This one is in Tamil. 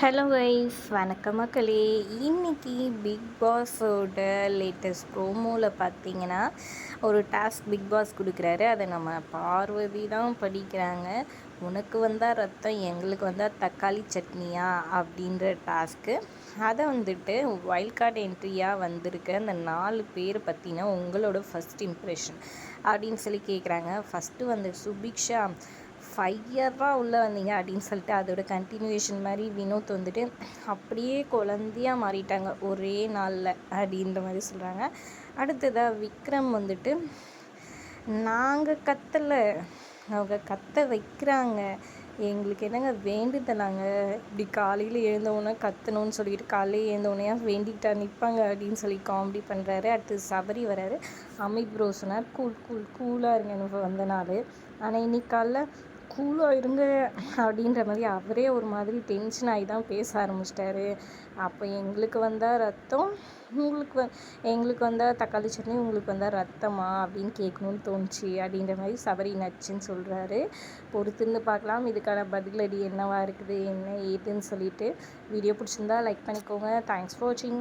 ஹலோ வைஸ் வணக்கம் மக்களே. இன்னைக்கு பிக் பாஸோட லேட்டஸ்ட் ப்ரோமோவில் பார்த்தீங்கன்னா ஒரு டாஸ்க் பிக் பாஸ் கொடுக்குறாரு. அதை நம்ம பார்வதி தான் படிக்கிறாங்க. உனக்கு வந்தால் ரத்தம் எங்களுக்கு வந்தால் தக்காளி சட்னியா? அப்படின்ற டாஸ்க்கு அதை வந்துட்டு வைல்ட் கார்டு என்ட்ரியாக வந்திருக்க அந்த நாலு பேர் பற்றின உங்களோட ஃபஸ்ட் இம்ப்ரெஷன் அப்படின்னு சொல்லி கேட்குறாங்க ஃபஸ்ட்டு வந்து சுபிக்ஷா. ஃபையராக உள்ளே வந்தீங்க அப்படின்னு சொல்லிட்டு அதோட கண்டினியூஷன் மாதிரி வினோத் வந்துட்டு அப்படியே குழந்தையாக மாறிட்டாங்க. ஒரே நாளில் அப்படின்ற மாதிரி சொல்கிறாங்க அடுத்ததாக விக்ரம் வந்துட்டு நாங்கள் கத்தலை அவங்க கத்த வைக்கிறாங்க. எங்களுக்கு என்னங்க வேண்டுதலாங்க இப்படி காலையில் எழுந்தவுடனே கத்தணும்னு சொல்லிட்டு காலையில் எழுந்தவுடனே வேண்டிக்கிட்டா நிற்பாங்க அப்படின்னு சொல்லி காமெடி பண்ணுறாரு அடுத்து சபரி வராரு. அமித் ப்ரோ சொன்னார் கூல் கூல் கூலாக இருங்க வந்த நாள். ஆனால் இன்னைக்கு காலைல கூலாக இருங்க அப்படின்ற மாதிரி அவரே ஒரு மாதிரி டென்ஷன் ஆகி தான் பேச ஆரம்பிச்சிட்டாரு. அப்போ எங்களுக்கு வந்தால் ரத்தம் உங்களுக்கு எங்களுக்கு வந்தால் தக்காளி சட்னி உங்களுக்கு வந்தால் ரத்தமா? அப்படின்னு கேட்கணுன்னு தோணுச்சு. அப்படின்ற மாதிரி சபரி நச்சுன்னு சொல்கிறாரு பொறுத்துன்னு பார்க்கலாம். இதுக்கான பதிலடி என்னவாக இருக்குது என்ன ஏதுன்னு சொல்லிட்டு. வீடியோ பிடிச்சிருந்தா லைக் பண்ணிக்கோங்க. தேங்க்ஸ் ஃபார் வாட்சிங்